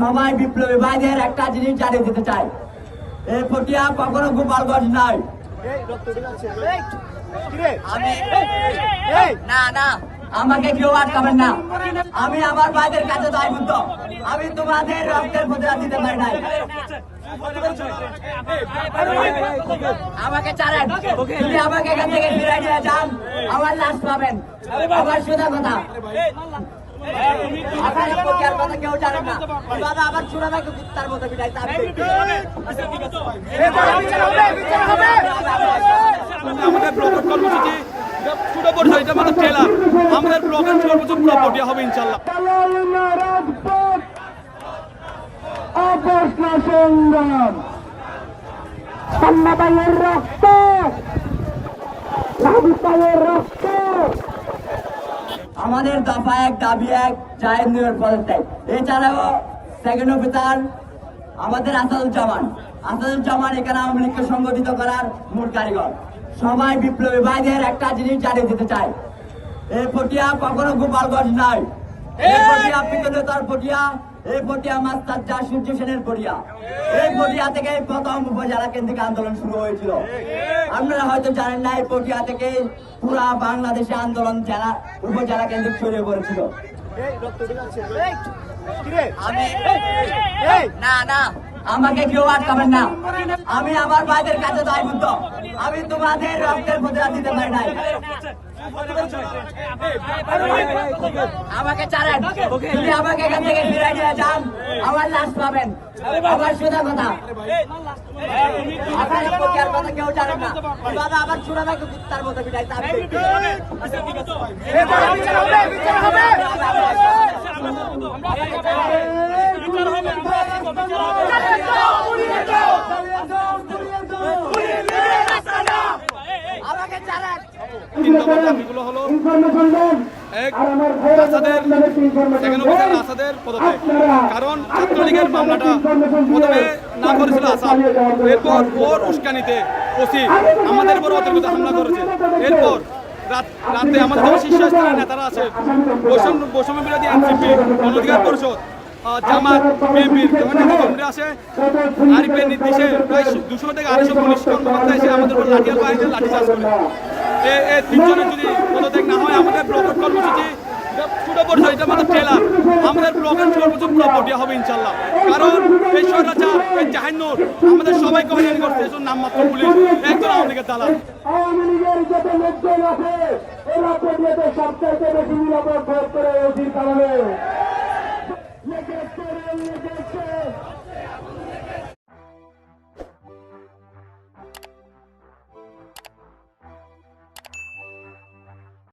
সবাই বিপ্লবী ভাইদের একটা জিনিস জানিয়ে দিতে চাই। এই পটিয়া কখনো গোপালগঞ্জ আমি না না, আমাকে কেউ আটকাবেন না। আমি আমার ভাইদের কাছে দায়বদ্ধ আমি তোমাদের রক্তের প্রতিরাদ দিতে পারি নাই। আমাকে ছাড়েন। যদি আমাকে এখান থেকে ফিরাই নিয়ে যান। আমার লাশ পাবেন। আমার সোজা কথা। আবার চূড়া মতো তার আমাদের ব্লকের কর্মসূচি ছোট পরিচয় এটা আমাদের ট্রেলার আমাদের ব্লকের কর্মসূচি পুরো পটিয়া হবে ইনশাল্লাহ পালালিনা রাজপথ অবসর সংগ্রাম। রক্ত রক্ত। আমাদের দফা এক দাবি এক জাহেন্দ্রের পদত্যাগ। এছাড়াও সেকেন্ড অফিসার আমাদের আসাদুজ্জামান। আসাদুজ্জামান এখানে আওয়ামী লীগকে সংগঠিত করার মূল কারিগর। সবাই বিপ্লবী ভাইদের একটা জিনিস জানিয়ে দিতে চায় এই পটিয়া কখনো গোপালগঞ্জ নয়। এই পটিয়া পিতলেতার পটিয়া এই পটিয়া মাস্টার যা সূর্য সেনের পটিয়া। এই পটিয়া থেকে প্রথম উপজেলা কেন্দ্রিক আন্দোলন শুরু হয়েছিল। আপনারা হয়তো জানেন না এই পটিয়া থেকে পুরা বাংলাদেশে আন্দোলন জেলা উপজেলা কেন্দ্রিক ছড়িয়ে পড়েছিল। আমি না না। আমাকে কেউ আটকাবেন না। আমি আমার ভাইদের কাছে দায়বদ্ধ। আমি তোমাদের রক্তের প্রতিরাদ দিতে পারি নাই। আমাকে যদি আমাকে এখান থেকে ফিরাই নিয়ে যান। আমার লাশ পাবেন। আমার সোজা কথা। কেউ না। দাদা আবার মতো আমাকে ছাড়েন তিন নম্বর দাবিগুলো হলো এক আর আমার ভাইয়েরা রাসাদের আপনাদেরকে ইনফরমেশন সেকেন্ড দেন। অফিসার রাসাদের পদত্যাগ। কারণ ছাত্রলীগের মামলাটা প্রথমে না করেছিল আসাম এরপর ওর উস্কানিতে ওসি আমাদের উপর অতর্কিত হামলা করেছে। এরপর রাত- রাতে আমাদের শীর্ষস্থানীয় নেতারা আছে। বৈষম্য বিরোধী এনসিপি অধিকার পরিষদ। জামাত, বিএনপির যখন নেতাকর্মীরা আসে আরিফের নির্দেশে প্রায় দুশো থেকে আড়াইশো পুলিশ কর্মকর্তা এসে আমাদের উপর লাঠিয়াল বাহিনীতে লাঠিচার্জ করে। এ- এ তিনজনের যদি পদত্যাগ না হয়, আমাদের ব্লকের কর্মসূচি ছোট পরিচয় এটা আমাদের ট্রেলার আমাদের ব্লকের কর্মসূচি পুরো পটিয়া হবে ইনশাল্লাহ কারণ এই স্বৈরাচার, এই জাহান্নুর, আমাদের সবাইকে হয়রানি করছে এসব নামমাত্র পুলিশ একজন আওয়ামী লীগের দালাল। আওয়ামী লীগের যত লোকজন আছে, এরা পটিয়াতে সবচাইতে বেশি নিরাপদ ভোট করে ওসির কারণে।